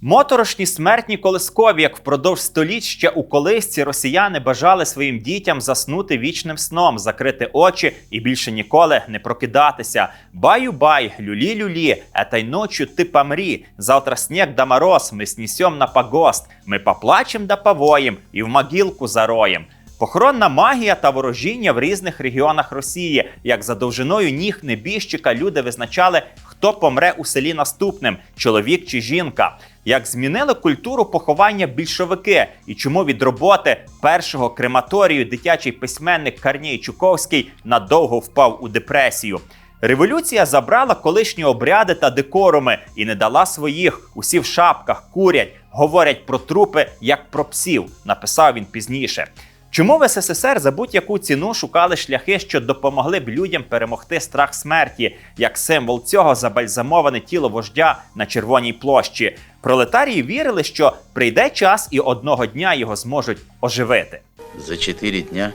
Моторошні смертні колискові, як впродовж століть ще у колисці росіяни бажали своїм дітям заснути вічним сном, закрити очі і більше ніколи не прокидатися. Баю-бай, люлі-люлі, этой ночью ты помри. Завтра снег да мороз, мы снесем на погост. Ми поплачем да повоєм і в могилку зароєм. Похоронна магія та ворожіння в різних регіонах Росії. Як за довжиною ніг небіжчика люди визначали, хто помре у селі наступним чоловік чи жінка. Як змінили культуру поховання більшовики, і чому від роботи першого крематорію дитячий письменник Карній Чуковський надовго впав у депресію. Революція забрала колишні обряди та декоруми і не дала своїх. Усі в шапках курять, говорять про трупи як про псів, написав він пізніше. Чому в СССР за будь-яку ціну шукали шляхи, що допомогли б людям перемогти страх смерті, як символ цього забальзамоване тіло вождя на червоній площі? Пролетарії вірили, що прийде час і одного дня його зможуть оживити. За четыре дня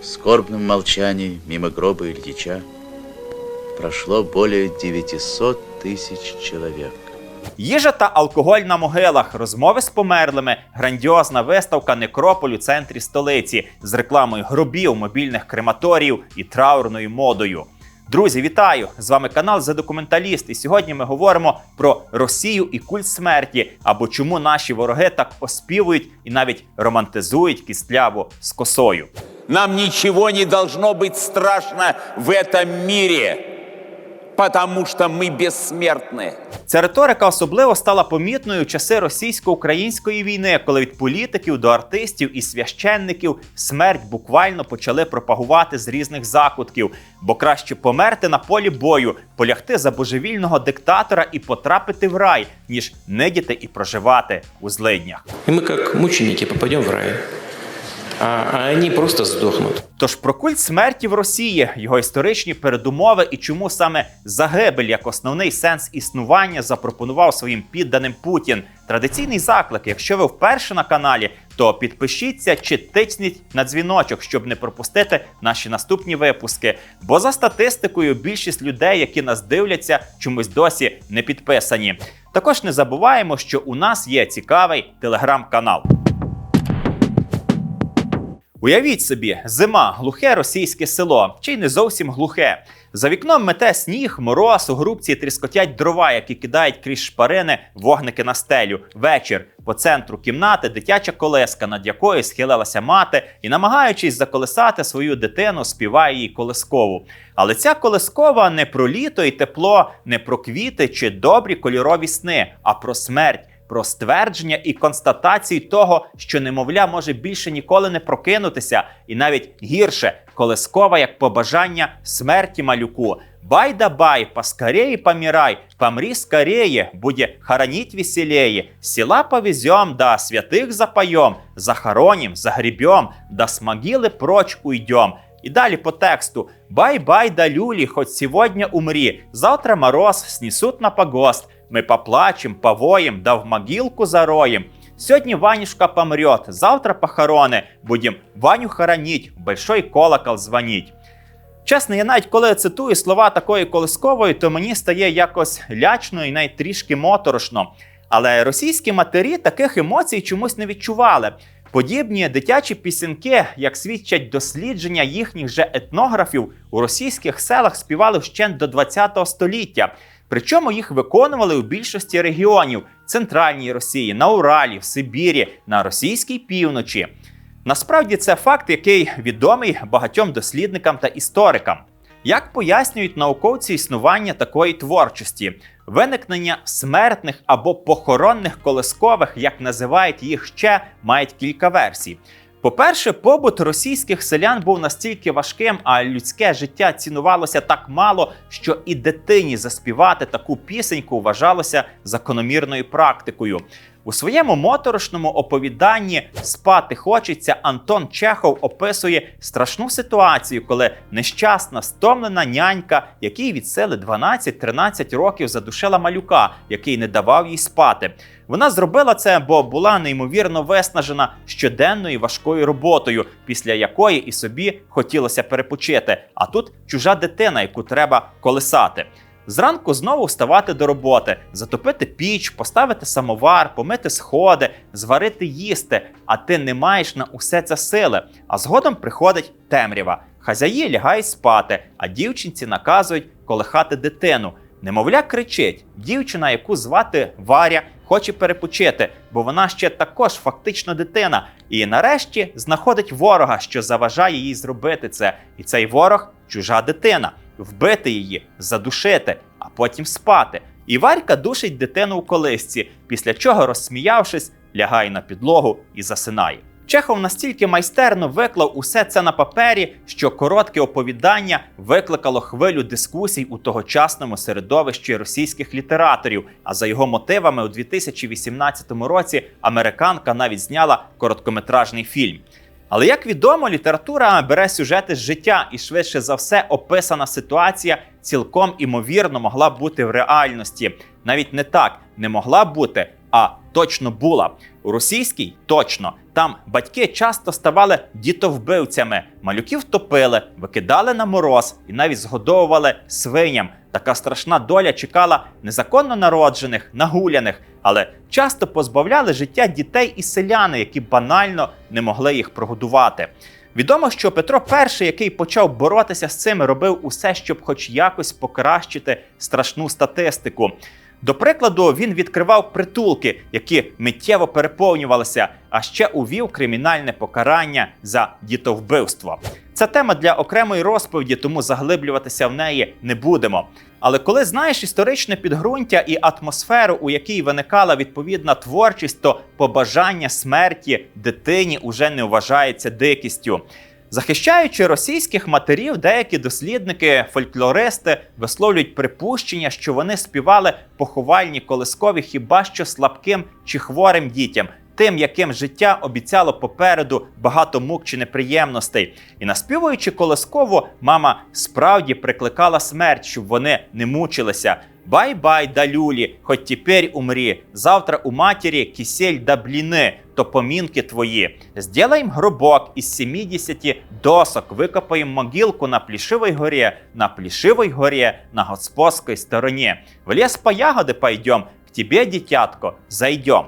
в скорбном молчании мимо гроба Ильича прошло более 900 тысяч человек. Їжа та алкоголь на могилах, розмови з померлими, грандіозна виставка некрополю в центрі столиці з рекламою гробів, мобільних крематоріїв і траурною модою. Друзі, вітаю! З вами канал «За документаліст. І сьогодні ми говоримо про Росію і культ смерті, або чому наші вороги так оспівують і навіть романтизують кістляву з косою. Нам ничего не должно быть страшно в этом мире, потому что мы бессмертны. Ця риторика особливо стала помітною в часи російсько-української війни, коли від політиків до артистів і священників смерть буквально почали пропагувати з різних закутків, бо краще померти на полі бою, полягти за божевільного диктатора і потрапити в рай, ніж нидіти і проживати у злиднях. И мы как мученики попадем в рай, а, а они просто сдохнут. Тож про культ смерті в Росії, його історичні передумови і чому саме загибель як основний сенс існування запропонував своїм підданим Путін. Традиційний заклик. Якщо ви вперше на каналі, то підпишіться чи тисніть на дзвіночок, щоб не пропустити наші наступні випуски. Бо за статистикою більшість людей, які нас дивляться, чомусь досі не підписані. Також не забуваємо, що у нас є цікавий телеграм-канал. Уявіть собі, зима, глухе російське село, чи й не зовсім глухе. За вікном мете сніг, мороз, у грубці тріскотять дрова, які кидають крізь шпарини вогники на стелю. Вечір по центру кімнати дитяча колеска, над якою схилилася мати, і, намагаючись заколисати свою дитину, співає їй колискову. Але ця колискова не про літо і тепло, не про квіти чи добрі кольорові сни, а про смерть про ствердження і констатацію того, що немовля може більше ніколи не прокинутися, і навіть гірше колескова як побажання смерті малюку. Бай да бай, поскорее помирай, помри скорее, буде хоронить веселее, села повезем, да святых запоем, захороним, загребем, да с могилы прочь уйдем. І далі по тексту: Бай-бай, да люлі, хоть сегодня умри, завтра мороз снесут на погост. Мы поплачем, повоем, да в могилку зароем. Сегодня Ванюшка помрет, завтра похороны. Будем Ваню хоронить, большой колокол звонить. Чесно, я навіть коли цитую слова такої колискової, то мені стає якось лячно і навіть трішки моторошно. Але російські матері таких емоцій чомусь не відчували. Подібні дитячі пісеньки, як свідчать дослідження їхніх же етнографів, у російських селах співали ще до ХХ століття. Причому їх виконували у більшості регіонів центральній Росії, на Уралі, в Сибірі, на російській півночі. Насправді це факт, який відомий багатьом дослідникам та історикам. Як пояснюють науковці існування такої творчості, виникнення смертних або похоронних колискових, як називають їх ще, мають кілька версій. По-перше, побут російських селян був настільки важким, а людське життя цінувалося так мало, що і дитині заспівати таку пісеньку вважалося закономірною практикою. У своєму моторошному оповіданні Спати хочеться Антон Чехов описує страшну ситуацію, коли нещасна, стомлена нянька, якій від сили 12-13 років задушила малюка, який не давав їй спати. Вона зробила це, бо була неймовірно виснажена щоденною важкою роботою, після якої і собі хотілося перепочити. А тут чужа дитина, яку треба колесати. Зранку знову вставати до роботи, затопити піч, поставити самовар, помити сходи, зварити їсти. А ти не маєш на усе це сили. А згодом приходить темрява. Хазяї лягають спати, а дівчинці наказують колихати дитину. Немовля кричить: дівчина, яку звати Варя, хоче перепочити, бо вона ще також фактично дитина. І нарешті знаходить ворога, що заважає їй зробити це. І цей ворог чужа дитина. Вбити її, задушити, а потім спати. І Варька душить дитину у колисці, після чого, розсміявшись, лягає на підлогу і засинає. Чехов настільки майстерно виклав усе це на папері, що коротке оповідання викликало хвилю дискусій у тогочасному середовищі російських літераторів. А за його мотивами, у 2018 році американка навіть зняла короткометражний фільм. Але як відомо, література бере сюжети з життя, і швидше за все описана ситуація цілком імовірно могла бути в реальності. Навіть не так не могла бути, а точно була. У російській точно там батьки часто ставали дітовбивцями, малюків топили, викидали на мороз і навіть згодовували свиням. Така страшна доля чекала незаконно народжених, нагуляних, але часто позбавляли життя дітей і селяни, які банально не могли їх прогодувати. Відомо, що Петро І, який почав боротися з цим, робив усе, щоб хоч якось покращити страшну статистику. До прикладу, він відкривав притулки, які миттєво переповнювалися, а ще увів кримінальне покарання за дітовбивство. Це тема для окремої розповіді, тому заглиблюватися в неї не будемо. Але коли знаєш історичне підґрунтя і атмосферу, у якій виникала відповідна творчість, то побажання смерті дитині уже не вважається дикістю. Захищаючи російських матерів, деякі дослідники, фольклористи висловлюють припущення, що вони співали поховальні колискові хіба що слабким чи хворим дітям, тим, яким життя обіцяло попереду багато мук чи неприємностей. І наспівуючи колисково, мама справді прикликала смерть, щоб вони не мучилися. Бай-бай, да люлі, хоть теперь умрі. Завтра у матері кисель да бліни, то помінки твої. Сделаем гробок із 70 досок, викопаємо могилку на Плішивій горі, на Плішивій горі, на господській стороні. В ліс по ягоди пойдем, к тебе, дитятко, зайдем.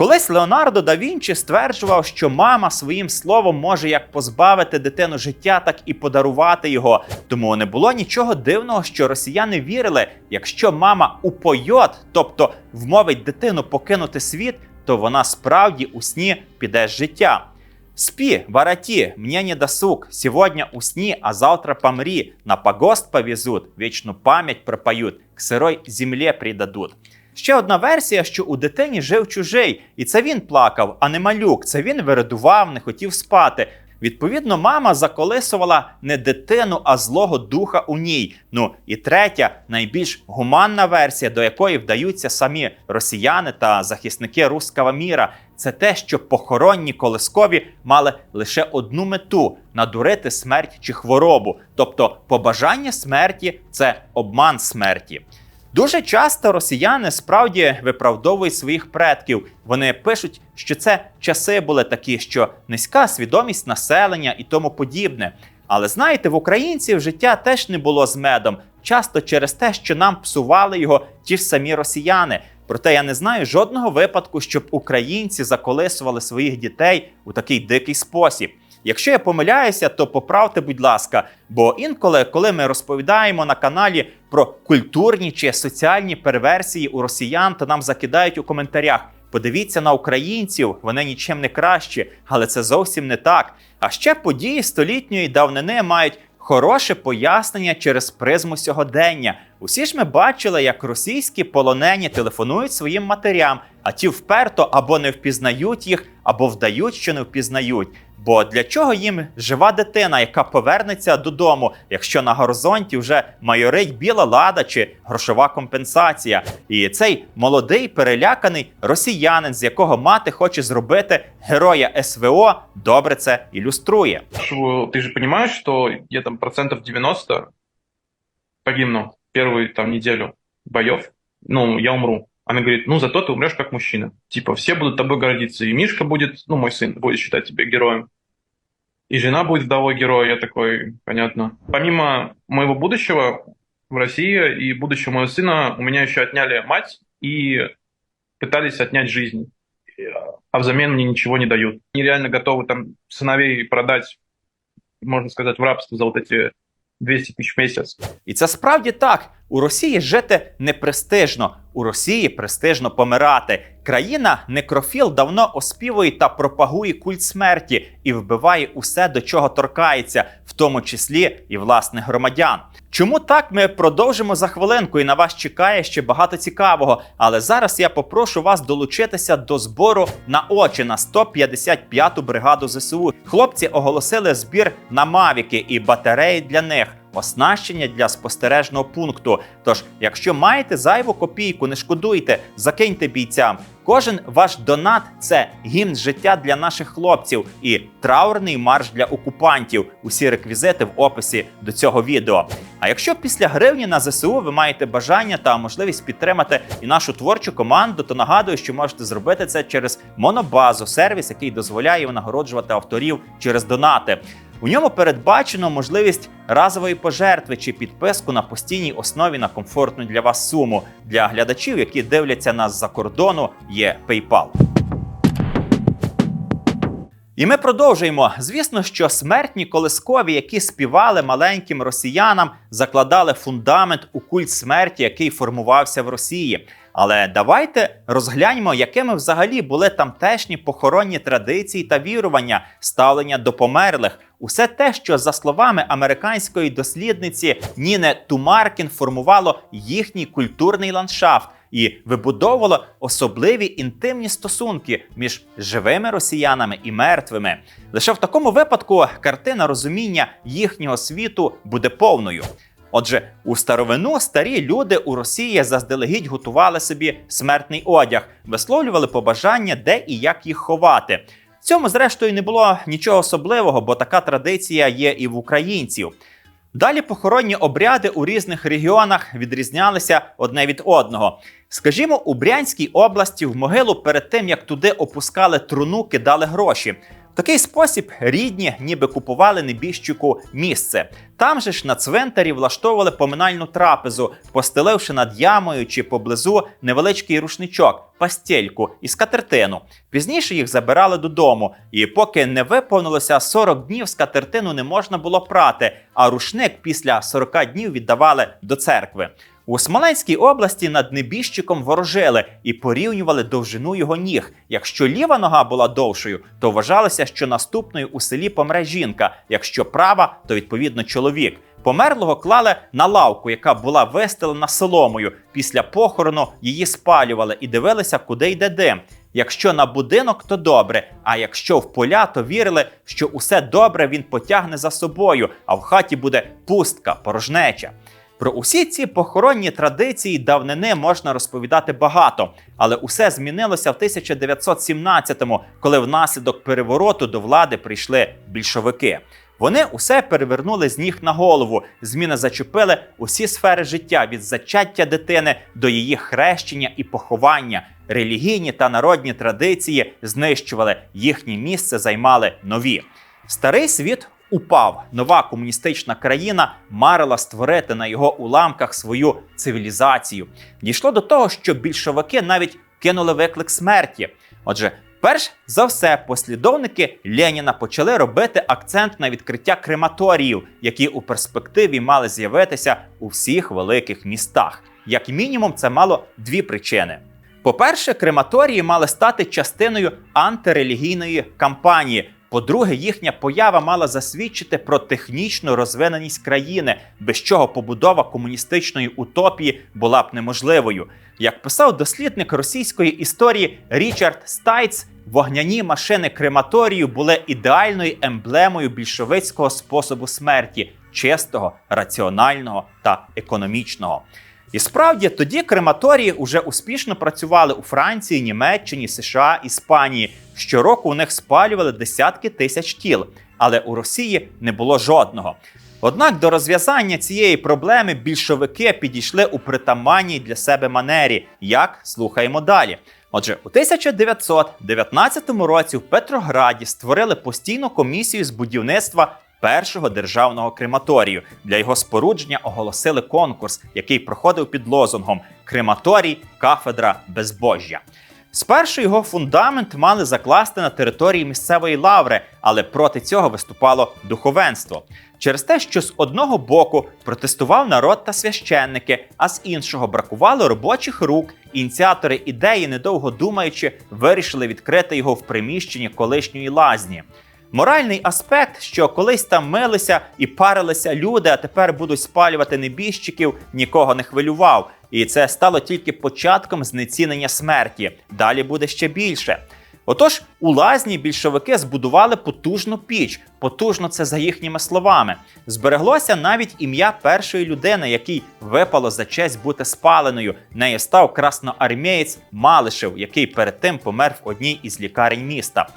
Колись Леонардо да Вінчі стверджував, що мама своїм словом може як позбавити дитину життя, так і подарувати його. Тому не було нічого дивного, що росіяни вірили, якщо мама упойот, тобто вмовить дитину покинути світ, то вона справді у сні піде з життя. Спи, ворати, мне не досуг. Сегодня усни, а завтра помри. На погост повезут, вечну пам'ять пропоют, к сирой земле придадут. Ще одна версія, що у дитині жив чужий, і це він плакав, а не малюк. Це він вирадував, не хотів спати. Відповідно, мама заколисувала не дитину, а злого духа у ній. Ну і третя, найбільш гуманна версія, до якої вдаються самі росіяни та захисники руского міра, це те, що похоронні колискові мали лише одну мету надурити смерть чи хворобу. Тобто побажання смерті це обман смерті. Дуже часто росіяни справді виправдовують своїх предків. Вони пишуть, що це часи були такі, що низька свідомість населення і тому подібне. Але знаєте, в українців життя теж не було з медом, часто через те, що нам псували його ті ж самі росіяни. Проте я не знаю жодного випадку, щоб українці заколисували своїх дітей у такий дикий спосіб. Якщо я помиляюся, то поправте, будь ласка, бо інколи, коли ми розповідаємо на каналі про культурні чи соціальні перверсії у росіян, то нам закидають у коментарях. Подивіться на українців, вони нічим не кращі, але це зовсім не так. А ще події столітньої давнини мають хороше пояснення через призму сьогодення. Усі ж ми бачили, як російські полонені телефонують своїм матерям, а ті вперто або не впізнають їх, або вдають, що не впізнають. Бо для чого їм жива дитина, яка повернеться додому, якщо на горизонті вже майорить біла лада чи грошова компенсація? І цей молодий переляканий росіянин, з якого мати хоче зробити героя СВО, добре це ілюструє. ты же понимаешь, что я там процентов 90 погибну первую там неделю боев, ну, я умру. Она говорит, ну, зато ты умрешь как мужчина. Типа, все будут тобой гордиться. И Мишка будет, ну, мой сын, будет считать тебя героем. И жена будет вдовой героя. Я такой, понятно. Помимо моего будущего, в России, и будущего моего сына у меня еще отняли мать и пытались отнять жизнь. А взамен мне ничего не дают. Они реально готовы там сыновей продать, можно сказать, в рабство за вот эти 200 тысяч в месяц. І це справді так. У Росії жити не престижно. У Росії престижно помирати. Країна некрофіл давно оспівує та пропагує культ смерті і вбиває усе, до чого торкається, в тому числі і власних громадян. Чому так ми продовжимо за хвилинку, і на вас чекає ще багато цікавого. Але зараз я попрошу вас долучитися до збору на очі на 155-ту бригаду ЗСУ. Хлопці оголосили збір на мавіки і батареї для них. Оснащення для спостережного пункту. Тож, якщо маєте зайву копійку, не шкодуйте, закиньте бійцям. Кожен ваш донат це гімн життя для наших хлопців і траурний марш для окупантів. Усі реквізити в описі до цього відео. А якщо після гривні на ЗСУ ви маєте бажання та можливість підтримати і нашу творчу команду, то нагадую, що можете зробити це через Монобазу, сервіс, який дозволяє нагороджувати авторів через донати. У ньому передбачено можливість разової пожертви чи підписку на постійній основі на комфортну для вас суму. Для глядачів, які дивляться нас за кордону, є PayPal. І ми продовжуємо. Звісно, що смертні колискові, які співали маленьким росіянам, закладали фундамент у культ смерті, який формувався в Росії. Але давайте розгляньмо, якими взагалі були тамтешні похоронні традиції та вірування, ставлення до померлих. Усе те, що за словами американської дослідниці Ніни Тумаркін формувало їхній культурний ландшафт і вибудовувало особливі інтимні стосунки між живими росіянами і мертвими. Лише в такому випадку картина розуміння їхнього світу буде повною. Отже, у старовину старі люди у Росії заздалегідь готували собі смертний одяг, висловлювали побажання, де і як їх ховати. В цьому, зрештою, не було нічого особливого, бо така традиція є і в українців. Далі похоронні обряди у різних регіонах відрізнялися одне від одного. Скажімо, у Брянській області в могилу перед тим, як туди опускали труну, кидали гроші. Такий спосіб рідні ніби купували небіжчику місце. Там же ж на цвинтарі влаштовували поминальну трапезу, постеливши над ямою чи поблизу невеличкий рушничок, пастельку і скатертину. Пізніше їх забирали додому, і поки не виповнилося 40 днів, скатертину не можна було прати, а рушник після 40 днів віддавали до церкви. У Смоленській області над небіжчиком ворожили і порівнювали довжину його ніг. Якщо ліва нога була довшою, то вважалося, що наступною у селі помре жінка. Якщо права, то відповідно чоловік. Померлого клали на лавку, яка була вистелена соломою. Після похорону її спалювали і дивилися, куди йде дим. Якщо на будинок, то добре. А якщо в поля, то вірили, що усе добре він потягне за собою, а в хаті буде пустка, порожнеча. Про усі ці похоронні традиції давнини можна розповідати багато, але усе змінилося в 1917-му, коли внаслідок перевороту до влади прийшли більшовики. Вони усе перевернули з ніг на голову. Зміни зачепили усі сфери життя від зачаття дитини до її хрещення і поховання. Релігійні та народні традиції знищували їхнє місце, займали нові. Старий світ упав. Нова комуністична країна марила створити на його уламках свою цивілізацію. Дійшло до того, що більшовики навіть кинули виклик смерті. Отже, перш за все, послідовники Леніна почали робити акцент на відкриття крематоріїв, які у перспективі мали з'явитися у всіх великих містах. Як мінімум, це мало дві причини. По-перше, крематорії мали стати частиною антирелігійної кампанії. По-друге, їхня поява мала засвідчити про технічну розвиненість країни, без чого побудова комуністичної утопії була б неможливою. Як писав дослідник російської історії Річард Стайц, вогняні машини крематорію були ідеальною емблемою більшовицького способу смерті чистого, раціонального та економічного. І справді тоді крематорії вже успішно працювали у Франції, Німеччині, США, Іспанії. Щороку у них спалювали десятки тисяч тіл, але у Росії не було жодного. Однак до розв'язання цієї проблеми більшовики підійшли у притаманній для себе манері. Як слухаємо далі. Отже, у 1919 році в Петрограді створили постійну комісію з будівництва першого державного крематорію. Для його спорудження оголосили конкурс, який проходив під лозунгом Крематорій, кафедра безбожжя. Спершу його фундамент мали закласти на території місцевої лаври, але проти цього виступало духовенство. Через те, що з одного боку протестував народ та священники, а з іншого бракувало робочих рук. Ініціатори ідеї, недовго думаючи, вирішили відкрити його в приміщенні колишньої лазні. Моральний аспект, що колись там милися і парилися люди, а тепер будуть спалювати небіжчиків, нікого не хвилював. І це стало тільки початком знецінення смерті. Далі буде ще більше. Отож, у лазні більшовики збудували потужну піч. Потужно це за їхніми словами. Збереглося навіть ім'я першої людини, якій випало за честь бути спаленою. Нею став красноармієць Малишев, який перед тим помер в одній із лікарень міста.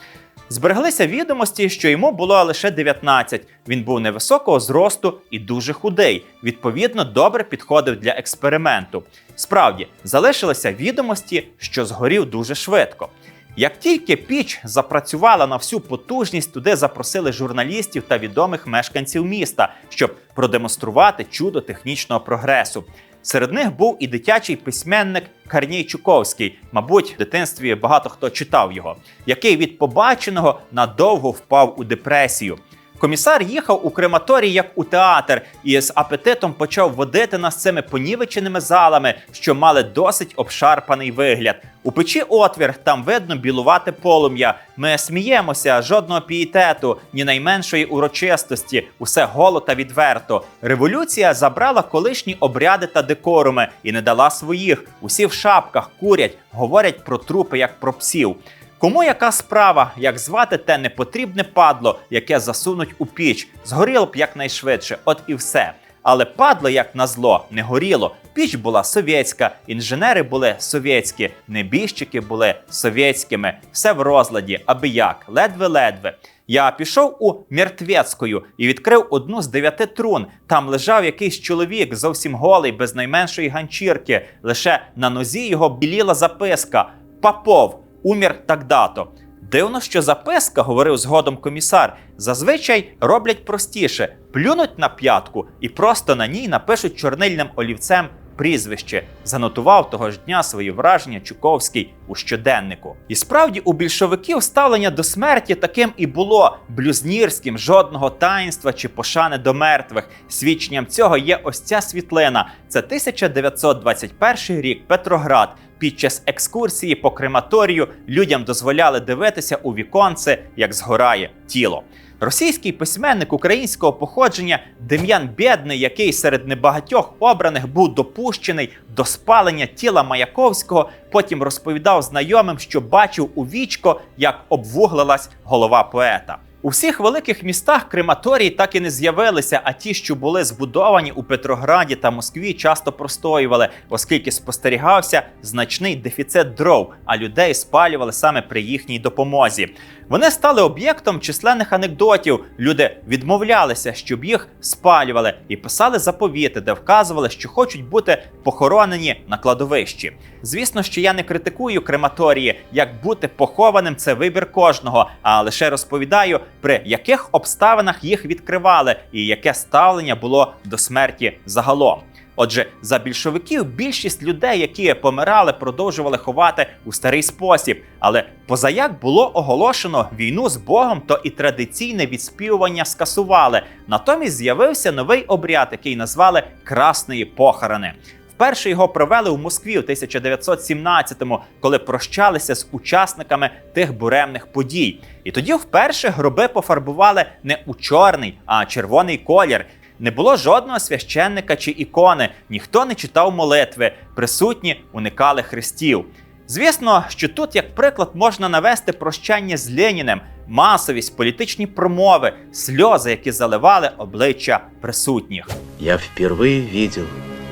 Збереглися відомості, що йому було лише 19. Він був невисокого зросту і дуже худий. Відповідно, добре підходив для експерименту. Справді, залишилися відомості, що згорів дуже швидко. Як тільки піч запрацювала на всю потужність, туди запросили журналістів та відомих мешканців міста, щоб продемонструвати чудо технічного прогресу. Серед них був і дитячий письменник Карній Чуковський, мабуть, в дитинстві багато хто читав його, який від побаченого надовго впав у депресію. Комісар їхав у крематорій як у театр і з апетитом почав водити нас цими понівеченими залами, що мали досить обшарпаний вигляд. У печі отвір, там видно білувате полум'я. Ми сміємося, жодного пієтету, ні найменшої урочистості, усе голо та відверто. Революція забрала колишні обряди та декоруми і не дала своїх. Усі в шапках курять, говорять про трупи як про псів. Кому яка справа, як звати те непотрібне падло, яке засунуть у піч, згоріло б якнайшвидше, от і все. Але падло, як назло, не горіло. Піч була совєтська, інженери були совєтські, небіжчики були совєтськими. Все в розладі, аби як, ледве-ледве. Я пішов у Мертвецькою і відкрив одну з дев'яти трун. Там лежав якийсь чоловік, зовсім голий, без найменшої ганчірки. Лише на нозі його біліла записка: Попов умір так дато. Дивно, що записка, говорив згодом комісар, зазвичай роблять простіше: плюнуть на п'ятку і просто на ній напишуть чорнильним олівцем прізвище. Занотував того ж дня свої враження Чуковський у щоденнику. І справді у більшовиків ставлення до смерті таким і було блюзнірським, жодного таїнства чи пошани до мертвих. Свідченням цього є ось ця світлина. Це 1921 рік, Петроград. Під час екскурсії по крематорію людям дозволяли дивитися у віконце, як згорає тіло. Російський письменник українського походження Дем'ян Бєдний, який серед небагатьох обраних був допущений до спалення тіла Маяковського, потім розповідав знайомим, що бачив у вічко, як обвуглилась голова поета. У всіх великих містах крематорії так і не з'явилися, а ті, що були збудовані у Петрограді та Москві, часто простоювали, оскільки спостерігався значний дефіцит дров, а людей спалювали саме при їхній допомозі. Вони стали об'єктом численних анекдотів. Люди відмовлялися, щоб їх спалювали, і писали заповіти, де вказували, що хочуть бути похоронені на кладовищі. Звісно, що я не критикую крематорії, як бути похованим це вибір кожного, а лише розповідаю, при яких обставинах їх відкривали і яке ставлення було до смерті загалом. Отже, за більшовиків більшість людей, які помирали, продовжували ховати у старий спосіб. Але позаяк було оголошено війну з Богом, то і традиційне відспівування скасували. Натомість з'явився новий обряд, який назвали красної похорони. Вперше його провели у Москві у 1917-му, коли прощалися з учасниками тих буремних подій. І тоді вперше гроби пофарбували не у чорний, а червоний колір. Не було жодного священника чи ікони, ніхто не читав молитви, присутні уникали хрестів. Звісно, що тут, як приклад, можна навести прощання з Леніним, масовість, політичні промови, сльози, які заливали обличчя присутніх. Я впервые видел,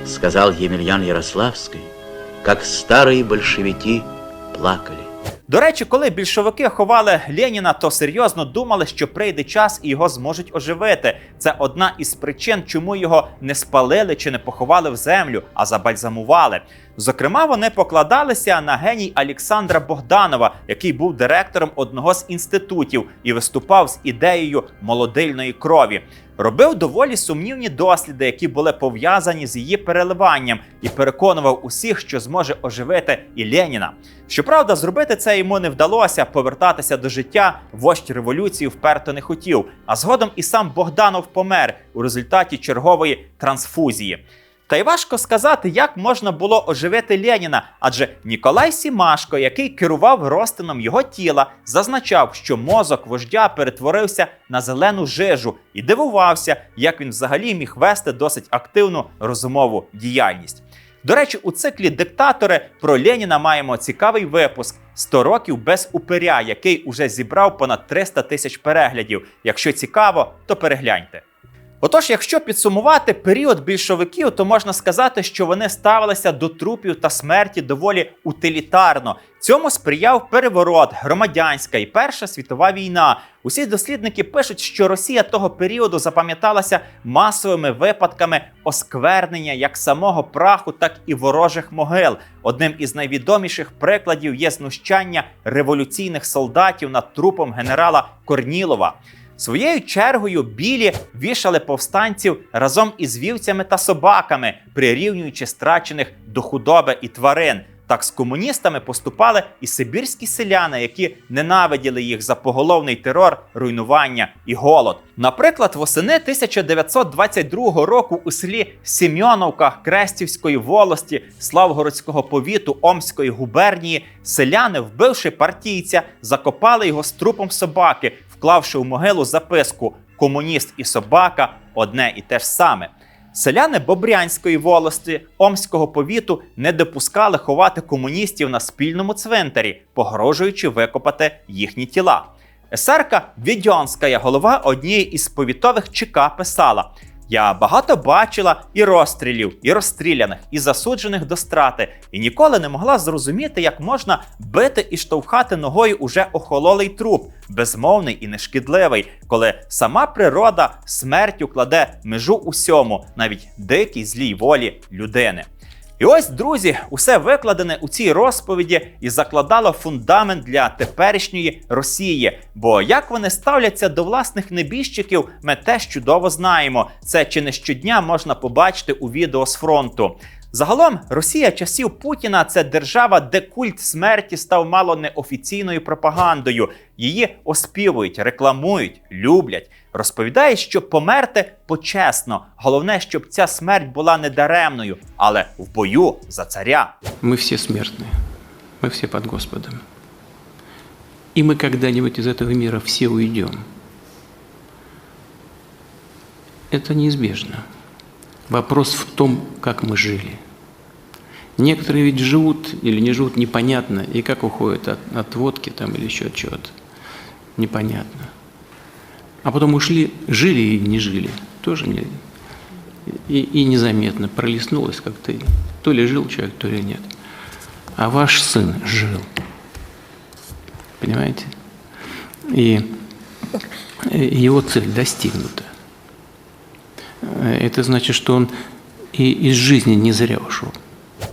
сказал Емельян Ярославский, как старые большевики плакали. До речі, коли більшовики ховали Леніна, то серйозно думали, що прийде час і його зможуть оживити. Це одна із причин, чому його не спалили чи не поховали в землю, а забальзамували. Зокрема, вони покладалися на геній Олександра Богданова, який був директором одного з інститутів і виступав з ідеєю молодильної крові. Робив доволі сумнівні досліди, які були пов'язані з її переливанням, і переконував усіх, що зможе оживити і Леніна. Щоправда, зробити це йому не вдалося. Повертатися до життя вождь революції вперто не хотів. А згодом і сам Богданов помер у результаті чергової трансфузії. Та й важко сказати, як можна було оживити Леніна, адже Ніколай Сімашко, який керував розтином його тіла, зазначав, що мозок вождя перетворився на зелену жижу і дивувався, як він взагалі міг вести досить активну розумову діяльність. До речі, у циклі Диктатори про Леніна маємо цікавий випуск «100 років без упиря, який уже зібрав понад 300 тисяч переглядів. Якщо цікаво, то перегляньте. Отож, якщо підсумувати період більшовиків, то можна сказати, що вони ставилися до трупів та смерті доволі утилітарно. Цьому сприяв переворот, громадянська і Перша світова війна. Усі дослідники пишуть, що Росія того періоду запам'яталася масовими випадками осквернення як самого праху, так і ворожих могил. Одним із найвідоміших прикладів є знущання революційних солдатів над трупом генерала Корнілова. Своєю чергою білі вішали повстанців разом із вівцями та собаками, прирівнюючи страчених до худоби і тварин. Так з комуністами поступали і сибірські селяни, які ненавиділи їх за поголовний терор, руйнування і голод. Наприклад, восени 1922 року у селі Сім'йоновка Крестівської волості Славгородського повіту Омської губернії селяни, вбивши партійця, закопали його з трупом собаки, вклавши у могилу записку Комуніст і собака одне і те ж саме. Селяни Бобрянської волості Омського повіту не допускали ховати комуністів на спільному цвинтарі, погрожуючи викопати їхні тіла. Есерка Відьонська, голова однієї із повітових ЧК, писала: Я багато бачила і розстрілів, і розстріляних, і засуджених до страти, і ніколи не могла зрозуміти, як можна бити і штовхати ногою уже охололий труп, безмовний і нешкідливий, коли сама природа смертю кладе межу усьому, навіть дикій злій волі людини. І ось, друзі, усе викладене у цій розповіді і закладало фундамент для теперішньої Росії. Бо як вони ставляться до власних небіжчиків, ми теж чудово знаємо. Це чи не щодня можна побачити у відео з фронту. Загалом, Росія часів Путіна це держава, де культ смерті став мало не офіційною пропагандою. Її оспівують, рекламують, люблять Розповідають, що померти почесно. Головне, щоб ця смерть була недаремною, але в бою за царя. Мы все смертные. Мы все под Господом. И мы когда-нибудь из этого мира все уйдем. Это неизбежно. Вопрос в том, как мы жили. Некоторые ведь живут или не живут непонятно, и как уходят от, от водки там или еще от чего-то. Непонятно. А потом ушли, жили и не жили. Тоже не, и, и незаметно пролистнулось как-то. То ли жил человек, то ли нет. А ваш сын жил. Понимаете? И его цель достигнута. Э, Это значит, что он и из жизни не зря ушел.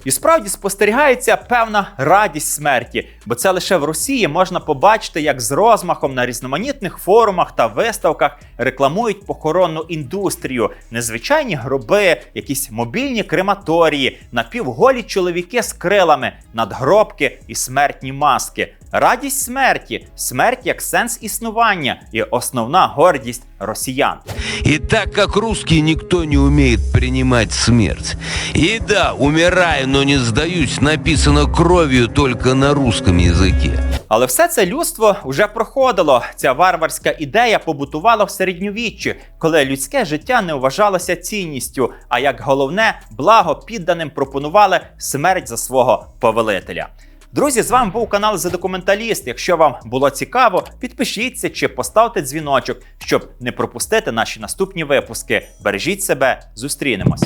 І справді спостерігається певна радість смерті, бо це лише в Росії можна побачити, як з розмахом на різноманітних форумах та виставках рекламують похоронну індустрію, незвичайні гроби, якісь мобільні крематорії, напівголі чоловіки з крилами, надгробки і смертні маски. Радість смерті, смерть як сенс існування і основна гордість росіян. И так как русский никто не умеет принимать смерть. И да, умираю, но не сдаюсь, написано кровью только на русском языке. Але все це людство вже проходило. Ця варварська ідея побутувала в середньовіччі, коли людське життя не вважалося цінністю, а як головне, благо підданим пропонували смерть за свого повелителя. Друзі, з вами був канал За Документаліст. Якщо вам було цікаво, підпишіться чи поставте дзвіночок, щоб не пропустити наші наступні випуски. Бережіть себе, зустрінемось.